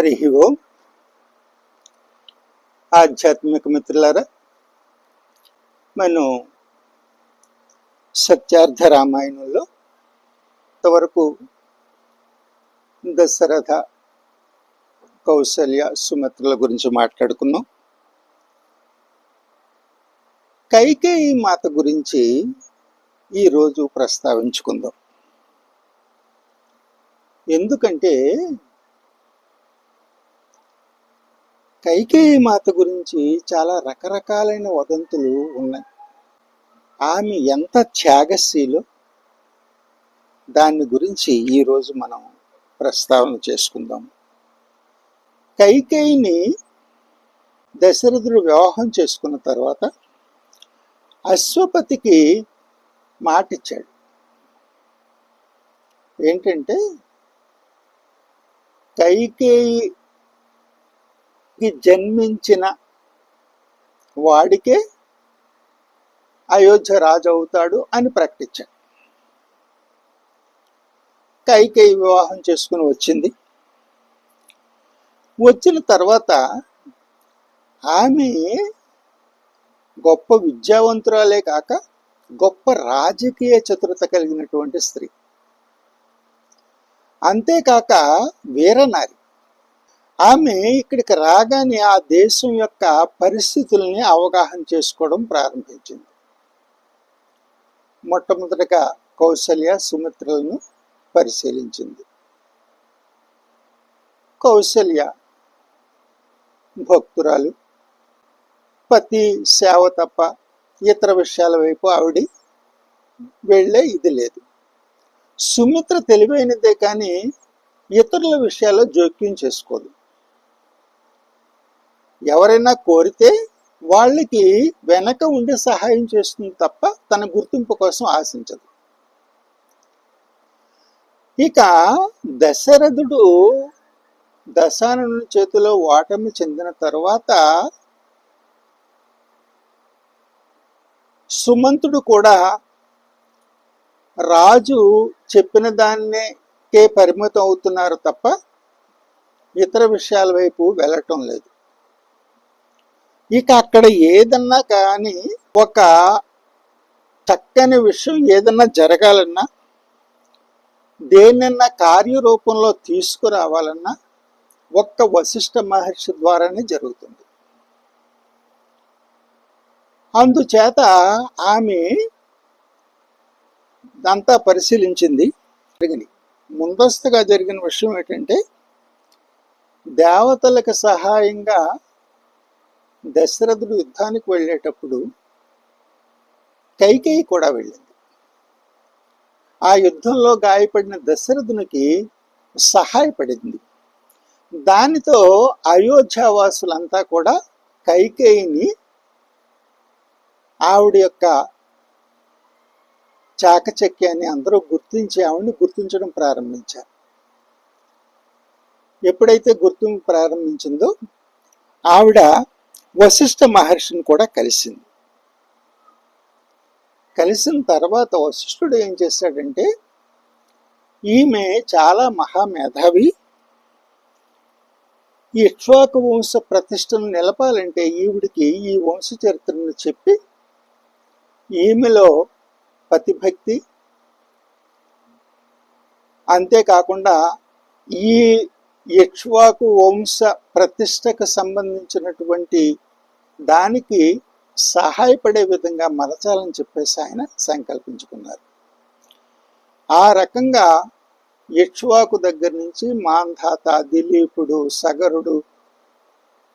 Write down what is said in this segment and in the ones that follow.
హరి ఓం. ఆధ్యాత్మిక మిత్రులారా మనం సత్యార్థ రామాయణంలో ఇంతవరకు దశరథ కౌసల్య సుమిత్రల గురించి మాట్లాడుకున్నాం. కైకేయి మాత గురించి ఈరోజు ప్రస్తావించుకుందాం. ఎందుకంటే కైకేయి మాత గురించి చాలా రకరకాలైన వదంతులు ఉన్నాయి. ఆమె ఎంత త్యాగశీలో దాని గురించి ఈరోజు మనం ప్రస్తావన చేసుకుందాం. కైకేయిని దశరథుడు వివాహం చేసుకున్న తర్వాత అశ్వపతికి మాటిచ్చాడు. ఏంటంటే కైకేయి జన్మించిన వాడికే అయోధ్య రాజు అవుతాడు అని ప్రకటించాడు. కైకేయి వివాహం చేసుకుని వచ్చింది. వచ్చిన తర్వాత ఆమె గొప్ప విద్యావంతురాలే కాక గొప్ప రాజకీయ చతురత కలిగినటువంటి స్త్రీ. అంతేకాక వీరనారి. ఆమె ఇక్కడికి రాగానే ఆ దేశం యొక్క పరిస్థితుల్ని అవగాహన చేసుకోవడం ప్రారంభించింది. మొట్టమొదటగా కౌశల్య సుమిత్రలను పరిశీలించింది. కౌశల్య భక్తురాలు పతి సేవ తప్ప ఇతర విషయాల వైపు ఆవిడ వెళ్ళే ఇది లేదు. సుమిత్ర తెలివైనదే కానీ ఇతరుల విషయాల్లో జోక్యం చేసుకోదు. ఎవరైనా కోరితే వాళ్ళకి వెనక ఉండి సహాయం చేస్తుంది తప్ప తన గుర్తింపు కోసం ఆశించదు. ఇక దశరథుడు దశాననుని చేతిలో ఓటమి చెందిన తర్వాత సుమంతుడు కూడా రాజు చెప్పిన దాన్నే పరిమితం అవుతున్నారు తప్ప ఇతర విషయాల వైపు వెళ్ళటం లేదు. ఇక అక్కడ ఏదన్నా కానీ ఒక చక్కని విషయం ఏదన్నా జరగాలన్నా దేన్నన్నా కార్యరూపంలో తీసుకురావాలన్నా ఒక్క వశిష్ఠ మహర్షి ద్వారానే జరుగుతుంది. అందుచేత ఆమె అంతా పరిశీలించింది. జరిగింది. ముందస్తుగా జరిగిన విషయం ఏంటంటే దేవతలకు సహాయంగా దశరథుడు యుద్ధానికి వెళ్ళేటప్పుడు కైకేయి కూడా వెళ్ళింది. ఆ యుద్ధంలో గాయపడిన దశరథునికి సహాయపడింది. దానితో అయోధ్యావాసులంతా కూడా కైకేయిని ఆవిడ యొక్క చాకచక్యాన్ని అందరూ గుర్తించి ఆవిడని గుర్తించడం ప్రారంభించారు. ఎప్పుడైతే గుర్తింపు ప్రారంభించిందో ఆవిడ వశిష్ఠ మహర్షిని కూడా కలిసింది. కలిసిన తర్వాత వశిష్ఠుడు ఏం చేశాడంటే ఈమె చాలా మహామేధావి. ఈ ఇక్ష్వాకు వంశ ప్రతిష్టను నిలపాలంటే ఈవిడికి ఈ వంశ చరిత్రను చెప్పి ఈమెలో పతిభక్తి. అంతేకాకుండా ఈ యక్ష్వాకు వంశ ప్రతిష్టకు సంబంధించినటువంటి దానికి సహాయపడే విధంగా మలచాలని చెప్పేసి ఆయన సంకల్పించుకున్నారు. ఆ రకంగా యక్ష్వాకు దగ్గర నుంచి మాంధాత దిలీపుడు సగరుడు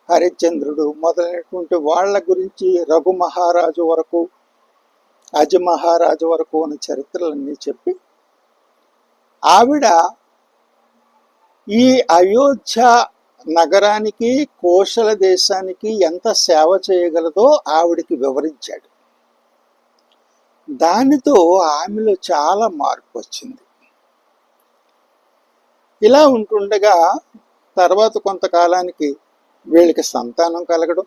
హరిశ్చంద్రుడు మొదలైనటువంటి వాళ్ళ గురించి రఘు మహారాజు వరకు అజమహారాజు వరకు ఉన్న చరిత్రలన్నీ చెప్పి ఆవిడ ఈ అయోధ్య నగరానికి కోశల దేశానికి ఎంత సేవ చేయగలదో ఆవిడికి వివరించాడు. దానితో ఆమెలో చాలా మార్పు వచ్చింది. ఇలా ఉంటుండగా తర్వాత కొంతకాలానికి వీళ్ళకి సంతానం కలగడం.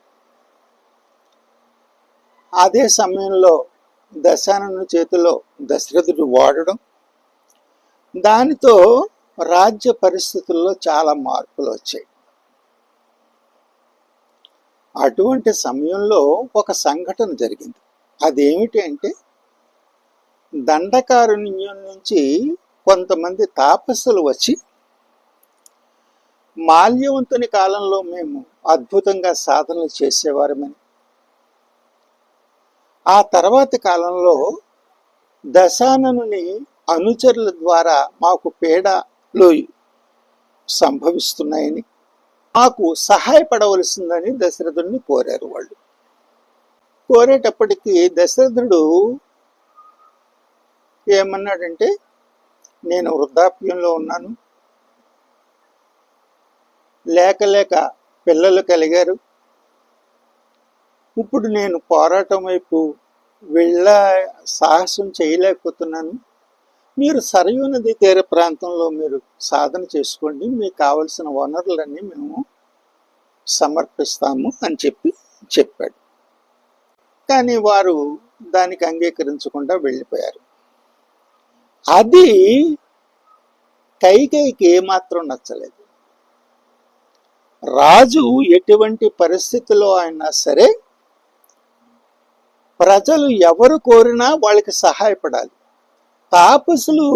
అదే సమయంలో దశానను చేతిలో దశరథుడు వాడడం. దానితో రాజ్య పరిస్థితుల్లో చాలా మార్పులు వచ్చాయి. అటువంటి సమయంలో ఒక సంఘటన జరిగింది. అదేమిటి అంటే దండకారుణ్యం నుంచి కొంతమంది తాపస్సులు వచ్చి మాల్యవంతుని కాలంలో మేము అద్భుతంగా సాధనలు చేసేవారమని ఆ తర్వాతి కాలంలో దశాననుని అనుచరుల ద్వారా మాకు పేడ లో సంభవిస్తున్నాయని మాకు సహాయపడవలసిందని దశరథుడిని కోరారు వాళ్ళు. కోరేటప్పటికీ దశరథుడు ఏమన్నాడంటే నేను వృద్ధాప్యంలో ఉన్నాను. లేక లేక పిల్లలు కలిగారు. ఇప్పుడు నేను పోరాటం వైపు వెళ్ళ సాహసం చేయలేకపోతున్నాను. మీరు సరయూ నది తీర ప్రాంతంలో మీరు సాధన చేసుకోండి. మీకు కావలసిన వనరులన్నీ మేము సమర్పిస్తాము అని చెప్పి చెప్పాడు. కానీ వారు దానికి అంగీకరించకుండా వెళ్ళిపోయారు. అది కైకేయికి ఏమాత్రం నచ్చలేదు. రాజు ఎటువంటి పరిస్థితిలో అయినా సరే ప్రజలు ఎవరు కోరినా వాళ్ళకి సహాయపడాలి. తాపసులు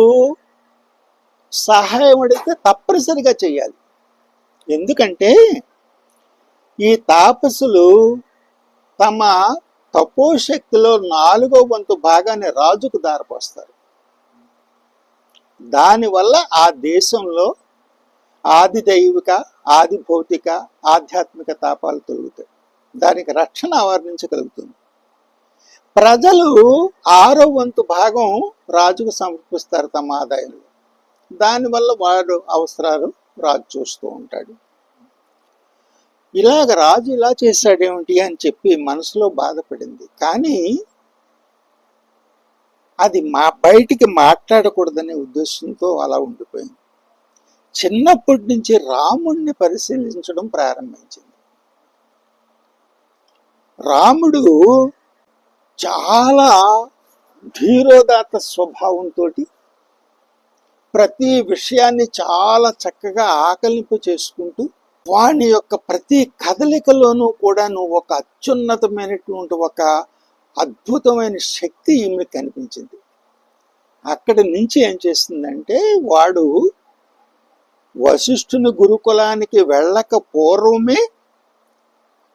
సహాయం అడిగితే తప్పనిసరిగా చేయాలి. ఎందుకంటే ఈ తాపసులు తమ తపోశక్తిలో నాలుగో వంతు భాగాన్ని రాజుకు దారిపోస్తారు. దానివల్ల ఆ దేశంలో ఆది దైవిక ఆది భౌతిక ఆధ్యాత్మిక తాపాలు తొలుగుతాయి. దానికి రక్షణ ఆవరించగలుగుతుంది ప్రజలు ఆరో వంతు భాగం రాజుకు సమర్పిస్తారు తమ ఆదాయంలో. దానివల్ల వాడు అవసరాలు రాజు చూస్తూ ఉంటాడు. ఇలాగ రాజు ఇలా చేశాడేమిటి అని చెప్పి మనసులో బాధపడింది. కానీ అది మా బయటికి మాట్లాడకూడదనే ఉద్దేశంతో అలా ఉండిపోయింది. చిన్నప్పటి నుంచి రాముణ్ణి పరిశీలించడం ప్రారంభించింది. రాముడు చాలా ధీరోదాత స్వభావంతో ప్రతి విషయాన్ని చాలా చక్కగా ఆకలింపు చేసుకుంటూ వాని యొక్క ప్రతి కదలికలోనూ కూడా నువ్వు ఒక అత్యున్నతమైనటువంటి ఒక అద్భుతమైన శక్తి ఈమె కనిపించింది. అక్కడి నుంచి ఏం చేస్తుందంటే వాడు వశిష్ఠుని గురుకులానికి వెళ్ళక పూర్వమే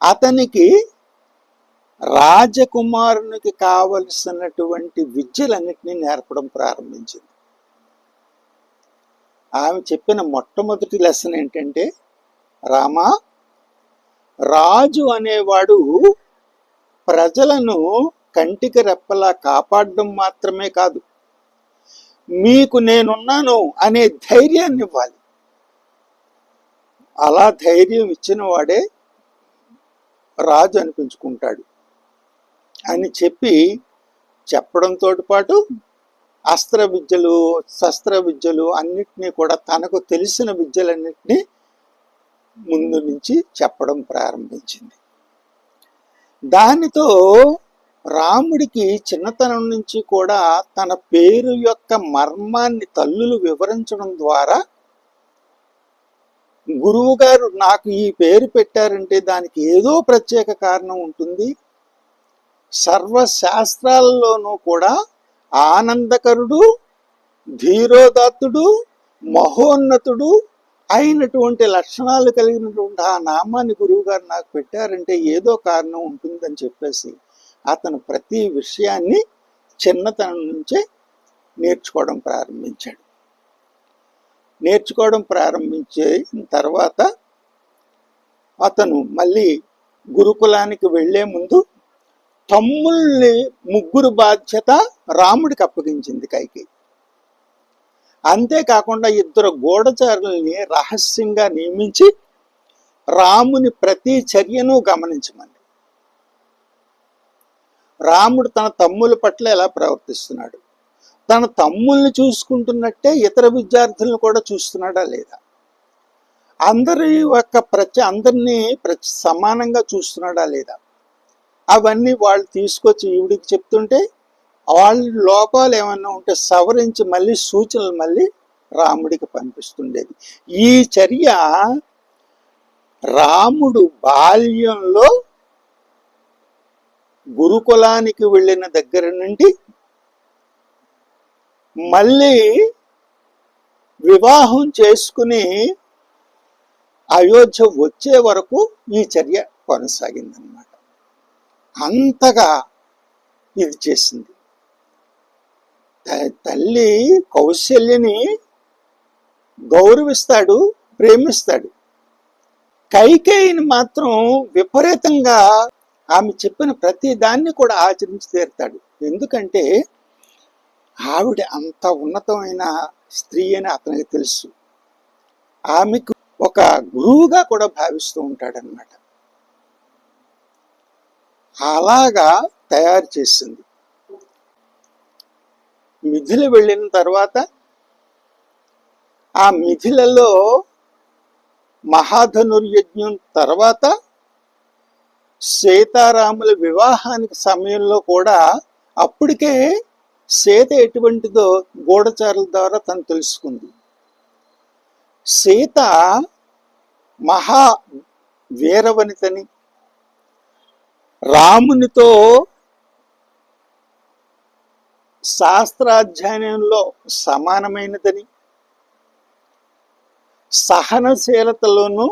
అతనికి రాజకుమారునికి కావలసినటువంటి విద్యలన్నింటినీ నేర్పడం ప్రారంభించింది. ఆమె చెప్పిన మొట్టమొదటి లెసన్ ఏంటంటే రామా రాజు అనేవాడు ప్రజలను కంటికి రెప్పలా కాపాడడం మాత్రమే కాదు మీకు నేనున్నాను అనే ధైర్యాన్ని ఇవ్వాలి. అలా ధైర్యం ఇచ్చిన వాడే రాజు అనిపించుకుంటాడు. అని చెప్పి చెప్పడంతో పాటు అస్త్ర విద్యలు శస్త్ర విద్యలు అన్నిటినీ కూడా తనకు తెలిసిన విద్యలన్నింటినీ ముందు నుంచి చెప్పడం ప్రారంభించింది. దానితో రాముడికి చిన్నతనం నుంచి కూడా తన పేరు యొక్క మర్మాన్ని తల్లులు వివరించడం ద్వారా గురువు గారు నాకు ఈ పేరు పెట్టారంటే దానికి ఏదో ప్రత్యేక కారణం ఉంటుంది. సర్వశాస్త్రాలలోనూ కూడా ఆనందకరుడు ధీరోదత్తుడు మహోన్నతుడు అయినటువంటి లక్షణాలు కలిగినటువంటి ఆ నామాన్ని గురువు గారు నాకు పెట్టారంటే ఏదో కారణం ఉంటుందని చెప్పేసి అతను ప్రతి విషయాన్ని చిన్నతనం నుంచే నేర్చుకోవడం ప్రారంభించాడు. నేర్చుకోవడం ప్రారంభించిన తర్వాత అతను మళ్ళీ గురుకులానికి వెళ్ళే ముందు తమ్ముల్ని ముగ్గురు బాధ్యత రాముడికి అప్పగించింది కైకి. అంతేకాకుండా ఇద్దరు గూఢచారుల్ని రహస్యంగా నియమించి రాముని ప్రతి చర్యను గమనించమంది రాముడు తన తమ్ముల పట్ల ఎలా ప్రవర్తిస్తున్నాడు? తన తమ్ముల్ని చూసుకుంటున్నట్టే ఇతర విద్యార్థులను కూడా చూస్తున్నాడా లేదా? అందరి యొక్క ప్రతి అందరినీ ప్రతి సమానంగా చూస్తున్నాడా లేదా? అవన్నీ వాళ్ళు తీసుకొచ్చి ఈవిడికి చెప్తుంటే వాళ్ళ లోపాలు ఏమన్నా ఉంటే సవరించి మళ్ళీ సూచనలు మళ్ళీ రాముడికి పంపిస్తుండేది. ఈ చర్య రాముడు బాల్యంలో గురుకులానికి వెళ్ళిన దగ్గర నుండి మళ్ళీ వివాహం చేసుకుని అయోధ్య వచ్చే వరకు ఈ చర్య కొనసాగిందన్నమాట. అంతగా ఇది చేసింది తల్లి కౌశల్యని గౌరవిస్తాడు ప్రేమిస్తాడు. కైకేయిని మాత్రం విపరీతంగా ఆమె చెప్పిన ప్రతి దాన్ని కూడా ఆచరించి తీరుతాడు. ఎందుకంటే ఆవిడ అంత ఉన్నతమైన స్త్రీ అని అతనికి తెలుసు. ఆమెకు ఒక గురువుగా కూడా భావిస్తూ ఉంటాడనమాట అలాగా తయారు చేసింది. మిథిల వెళ్ళిన తర్వాత ఆ మిథిలలో మహాధనుర్యజ్ఞం తర్వాత సీతారాముల వివాహానికి సమయంలో కూడా అప్పటికే సీత ఎటువంటిదో గూఢచారుల ద్వారా తను తెలుసుకుంది. సీత మహా వీరవనితని రామునితో శాస్త్రాధ్యయనంలో సమానమైనదని సహనశీలతలోనూ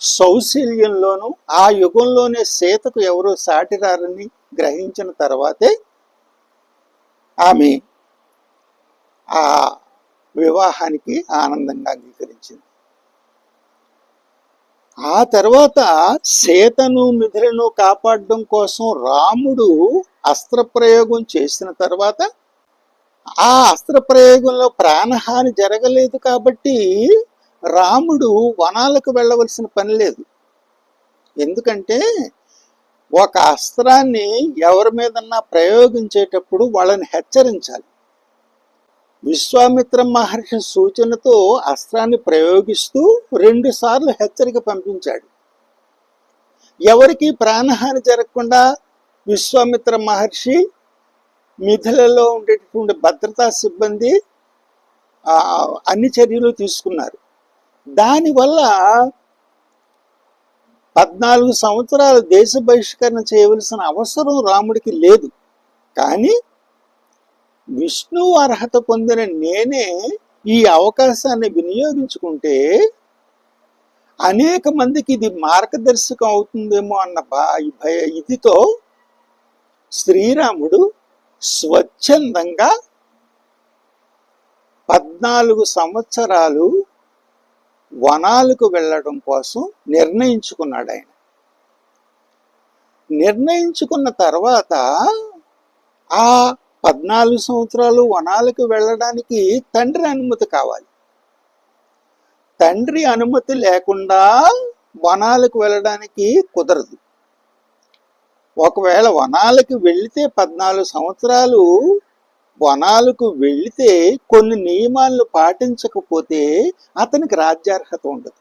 సౌశల్యంలోనూ ఆ యుగంలోనే సీతకు ఎవరో సాటిరారని గ్రహించిన తర్వాతే ఆమె ఆ వివాహానికి ఆనందంగా అంగీకరించింది. ఆ తర్వాత సీతను మిథులను కాపాడడం కోసం రాముడు అస్త్రప్రయోగం చేసిన తర్వాత ఆ అస్త్రప్రయోగంలో ప్రాణహాని జరగలేదు కాబట్టి రాముడు వనాలకు వెళ్ళవలసిన పని లేదు. ఎందుకంటే ఒక అస్త్రాన్ని ఎవరి మీదన్నా ప్రయోగించేటప్పుడు వాళ్ళని హెచ్చరించాలి. విశ్వామిత్ర మహర్షి సూచనతో అస్త్రాన్ని ప్రయోగిస్తూ రెండు సార్లు హెచ్చరిక పంపించాడు. ఎవరికి ప్రాణహాని జరగకుండా విశ్వామిత్ర మహర్షి మిథులలో ఉండేటటువంటి భద్రతా సిబ్బంది ఆ, అన్ని చర్యలు తీసుకున్నారు. దానివల్ల పద్నాలుగు సంవత్సరాలు దేశ బహిష్కరణ చేయవలసిన అవసరం రాముడికి లేదు. కానీ విష్ణు అర్హత పొందిన నేనే ఈ అవకాశాన్ని వినియోగించుకుంటే అనేక మందికి ఇది మార్గదర్శకం అవుతుందేమో అన్న భయ ఇదితో శ్రీరాముడు స్వచ్ఛందంగా పద్నాలుగు సంవత్సరాలు వనాలకు వెళ్ళడం కోసం నిర్ణయించుకున్నాడు ఆయన. నిర్ణయించుకున్న తర్వాత ఆ పద్నాలుగు సంవత్సరాలు వనాలకు వెళ్ళడానికి తండ్రి అనుమతి కావాలి. తండ్రి అనుమతి లేకుండా వనాలకు వెళ్ళడానికి కుదరదు. ఒకవేళ వనాలకు వెళితే పద్నాలుగు సంవత్సరాలు వనాలకు వెళితే కొన్ని నియమాలను పాటించకపోతే అతనికి రాజ్యార్హత ఉండదు.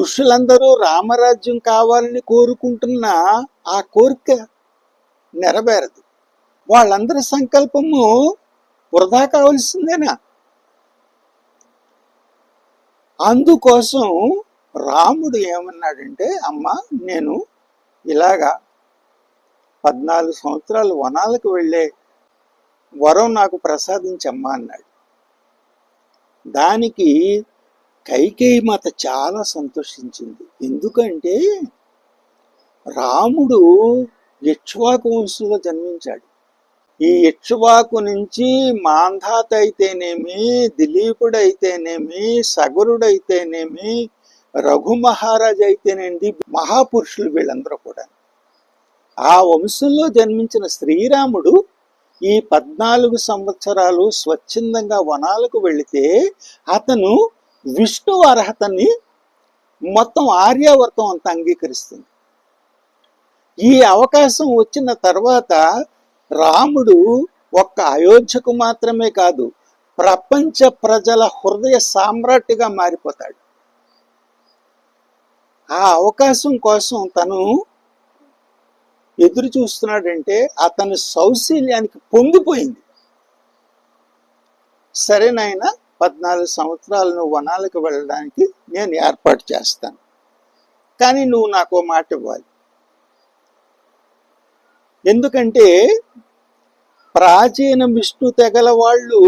ఋషులందరూ రామరాజ్యం కావాలని కోరుకుంటున్న ఆ కోరిక నెరవేరదు. వాళ్ళందరి సంకల్పము వృధా కావలసిందేనా? అందుకోసం రాముడు ఏమన్నాడంటే అమ్మ నేను ఇలాగా పద్నాలుగు సంవత్సరాలు వనాలకు వెళ్ళే వరం నాకు ప్రసాదించమ్మా అన్నాడు. దానికి కైకేయి మాత చాలా సంతోషించింది. ఎందుకంటే రాముడు ఇక్ష్వాకు వంశంలో జన్మించాడు. ఈ ఇక్ష్వాకు నుంచి మాంధాత అయితేనేమి దిలీపుడు అయితేనేమి సగరుడు రఘు మహారాజ్ అయితేనేంటి మహాపురుషులు వీళ్ళందరూ కూడా. ఆ వంశంలో జన్మించిన శ్రీరాముడు ఈ పద్నాలుగు సంవత్సరాలు స్వచ్ఛందంగా వనాలకు వెళితే అతను విష్ణు అర్హతని మొత్తం ఆర్యావర్తం అంతా అంగీకరిస్తుంది. ఈ అవకాశం వచ్చిన తర్వాత రాముడు ఒక్క అయోధ్యకు మాత్రమే కాదు ప్రపంచ ప్రజల హృదయ సామ్రాట్గా మారిపోతాడు. ఆ అవకాశం కోసం తను ఎదురు చూస్తున్నాడంటే అతని సౌశీల్యానికి పొంగిపోయింది. సరే నాయన పద్నాలుగు సంవత్సరాలను వనాలకు వెళ్ళడానికి నేను ఏర్పాటు చేస్తాను. కానీ నువ్వు నాకు మాట ఇవ్వాలి. ఎందుకంటే ప్రాచీన విష్ణు తెగల వాళ్ళు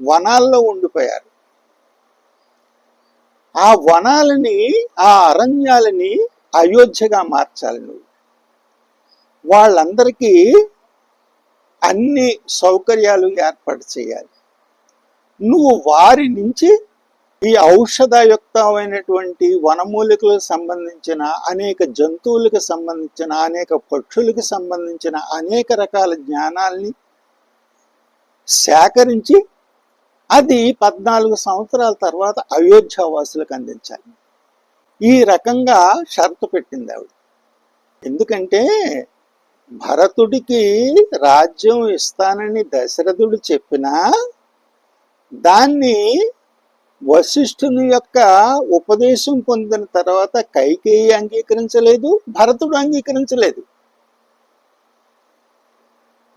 వనాల్లో ఉండిపోయారు. ఆ వనాలని ఆ అరణ్యాలని అయోధ్యగా మార్చాలి నువ్వు. వాళ్ళందరికీ అన్ని సౌకర్యాలు ఏర్పాటు చేయాలి. నువ్వు వారి నుంచి ఈ ఔషధయుక్తమైనటువంటి వనమూలికలకు సంబంధించిన అనేక జంతువులకు సంబంధించిన అనేక పక్షులకు సంబంధించిన అనేక రకాల జ్ఞానాల్ని సేకరించి అది పద్నాలుగు సంవత్సరాల తర్వాత అయోధ్య వాసులకు అందించాలి. ఈ రకంగా షరతు పెట్టింది ఆవిడ. ఎందుకంటే భరతుడికి రాజ్యం ఇస్తానని దశరథుడు చెప్పినా దాన్ని వశిష్ఠుని యొక్క ఉపదేశం పొందిన తర్వాత కైకేయి అంగీకరించలేదు భరతుడు అంగీకరించలేదు.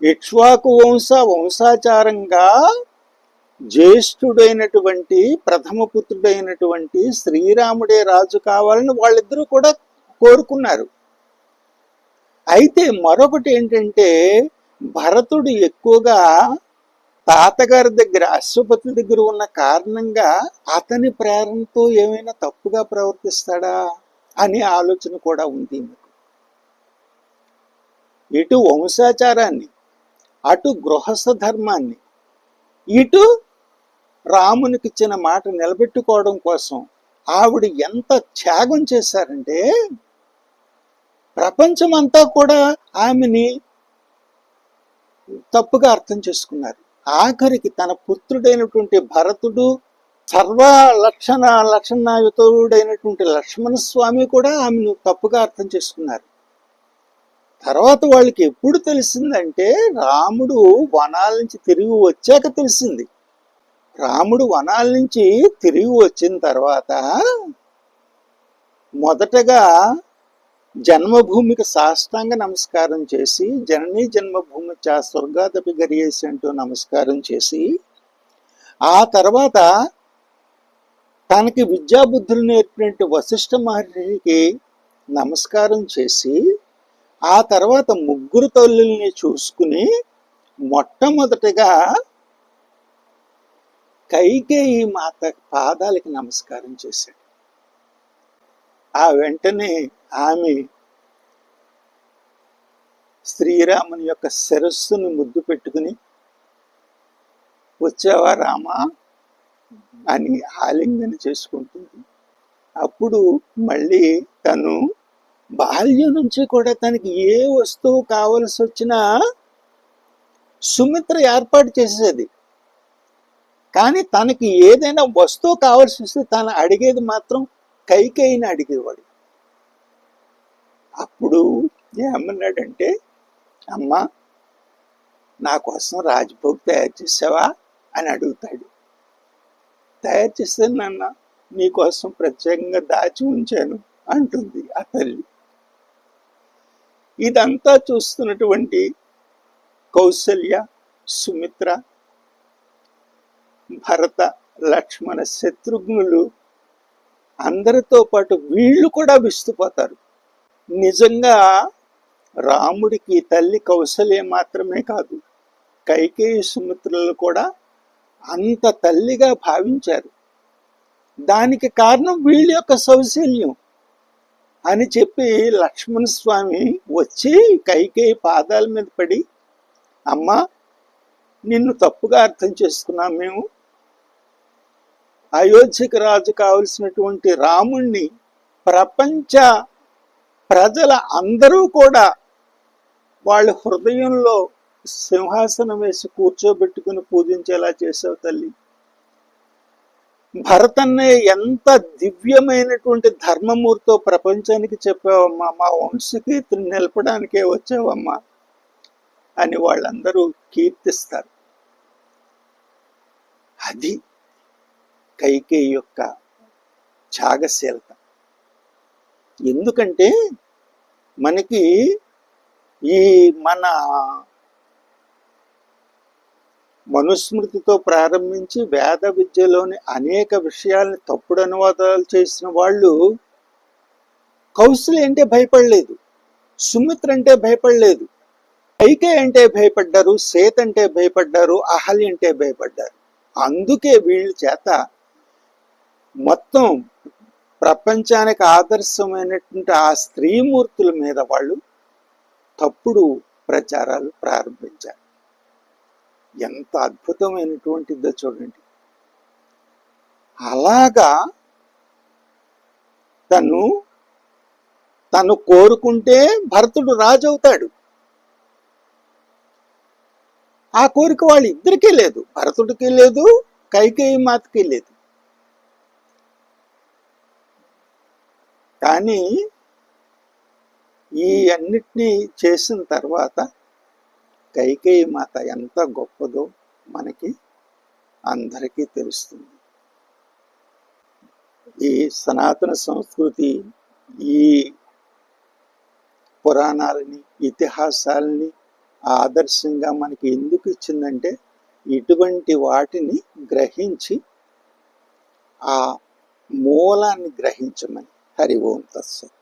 ఇక్ష్వాకు వంశ వంశాచారంగా జ్యేష్ఠుడైనటువంటి ప్రథమ పుత్రుడైనటువంటి శ్రీరాముడే రాజు కావాలని వాళ్ళిద్దరూ కూడా కోరుకున్నారు. అయితే మరొకటి ఏంటంటే భరతుడు ఎక్కువగా తాతగారి దగ్గర అశ్వపతి దగ్గర ఉన్న కారణంగా అతని ప్రేరణతో ఏమైనా తప్పుగా ప్రవర్తిస్తాడా అనే ఆలోచన కూడా ఉంది ఇటు వంశాచారాన్ని అటు గృహస్థ ధర్మాన్ని ఇటు రామునికి ఇచ్చిన మాట నిలబెట్టుకోవడం కోసం ఆవిడ ఎంత త్యాగం చేశారంటే ప్రపంచమంతా కూడా ఆమెని తప్పుగా అర్థం చేసుకున్నారు. ఆఖరికి తన పుత్రుడైనటువంటి భరతుడు సర్వ లక్షణ లక్షణాయుతుడైనటువంటి లక్ష్మణ స్వామి కూడా ఆమెను తప్పుగా అర్థం చేసుకున్నారు. తర్వాత వాళ్ళకి ఎప్పుడు తెలిసిందంటే రాముడు వనాల నుంచి తిరిగి వచ్చాక తెలిసింది. రాముడు వనాల నుంచి తిరిగి వచ్చిన తర్వాత మొదటగా జన్మభూమికి సాష్టాంగ నమస్కారం చేసి జననీ జన్మభూమి చా స్వర్గాదపి గరియేసి అంటూ నమస్కారం చేసి ఆ తర్వాత తనకి విద్యాబుద్ధులు నేర్పినట్టు వశిష్ఠ మహర్షికి నమస్కారం చేసి ఆ తర్వాత ముగ్గురు తల్లుల్ని చూసుకుని మొట్టమొదటిగా కైకేయి మాత పాదాలకి నమస్కారం చేశాడు. ఆ వెంటనే ఆమె శ్రీరాముని యొక్క శిరస్సును ముద్దు పెట్టుకుని వచ్చావా రామా? అని ఆలింగన చేసుకుంటుంది. అప్పుడు మళ్ళీ తను బాల్యం నుంచి కూడా తనకి ఏ వస్తువు కావలసి వచ్చినా సుమిత్ర ఏర్పాటు చేసేది. కానీ తనకి ఏదైనా వస్తువు కావాల్సి వస్తే తను అడిగేది మాత్రం కైకేయిని అడిగేవాడు. అప్పుడు ఏమన్నాడంటే అమ్మ నా కోసం రాజ్భోగ్ తయారు చేసావా? అని అడుగుతాడు. తయారు చేస్తే నాన్న నీకోసం ప్రత్యేకంగా దాచి ఉంచాను అంటుంది ఆ తల్లి. ఇదంతా చూస్తున్నటువంటి కౌసల్య సుమిత్ర భరత లక్ష్మణ శత్రుఘ్నులు అందరితో పాటు వీళ్ళు కూడా విస్తుపోతారు. నిజంగా రాముడికి తల్లి కౌసల్య మాత్రమే కాదు కైకేయి సుమిత్రులు కూడా అంత తల్లిగా భావించారు. దానికి కారణం వీళ్ళ యొక్క సౌశల్యం అని చెప్పి లక్ష్మణ స్వామి వచ్చి కైకేయి పాదాల మీద పడి అమ్మా నిన్ను తప్పుగా అర్థం చేసుకున్నాం మేము. అయోధ్యకు రాజు కావలసినటువంటి రాముణ్ణి ప్రపంచ ప్రజల అందరూ కూడా వాళ్ళ హృదయంలో సింహాసనం వేసి కూర్చోబెట్టుకుని పూజించేలా చేసావు తల్లి. భరతన్నే ఎంత దివ్యమైనటువంటి ధర్మమూర్తో ప్రపంచానికి చెప్పావమ్మా మా వంశకీర్తిని నిలపడానికే వచ్చావమ్మా అని వాళ్ళందరూ కీర్తిస్తారు. అది కైకేయి యొక్క త్యాగశీలత ఎందుకంటే మనకి ఈ మన మనుస్మృతితో ప్రారంభించి వేద విద్యలోని అనేక విషయాల్ని తప్పుడు అనువాదాలు చేసిన వాళ్ళు కౌశల్య అంటే భయపడలేదు సుమిత్ర అంటే భయపడలేదు పైకే అంటే భయపడ్డారు సేత్ అంటే భయపడ్డారు అహలి అంటే భయపడ్డారు. అందుకే వీళ్ళ చేత మొత్తం ప్రపంచానికి ఆదర్శమైనటువంటి ఆ స్త్రీమూర్తుల మీద వాళ్ళు తప్పుడు ప్రచారాలు ప్రారంభించారు. ఎంత అద్భుతమైనటువంటిదో చూడండి. అలాగా తను తను కోరుకుంటే భరతుడు రాజు అవుతాడు ఆ కోరిక వాళ్ళిద్దరికీ లేదు. భరతుడికి లేదు కైకేయి మాతకి లేదు. కానీ ఈ అన్నిటినీ చేసిన తర్వాత కైకేయి మాత ఎంత గొప్పదో మనకి అందరికీ తెలుస్తుంది. ఈ సనాతన సంస్కృతి ఈ పురాణాలని ఇతిహాసాలని ఆదర్శంగా మనకి ఎందుకు ఇచ్చిందంటే ఇటువంటి వాటిని గ్రహించి ఆ మూలాన్ని గ్రహించమని. హరి ఓం తత్సత్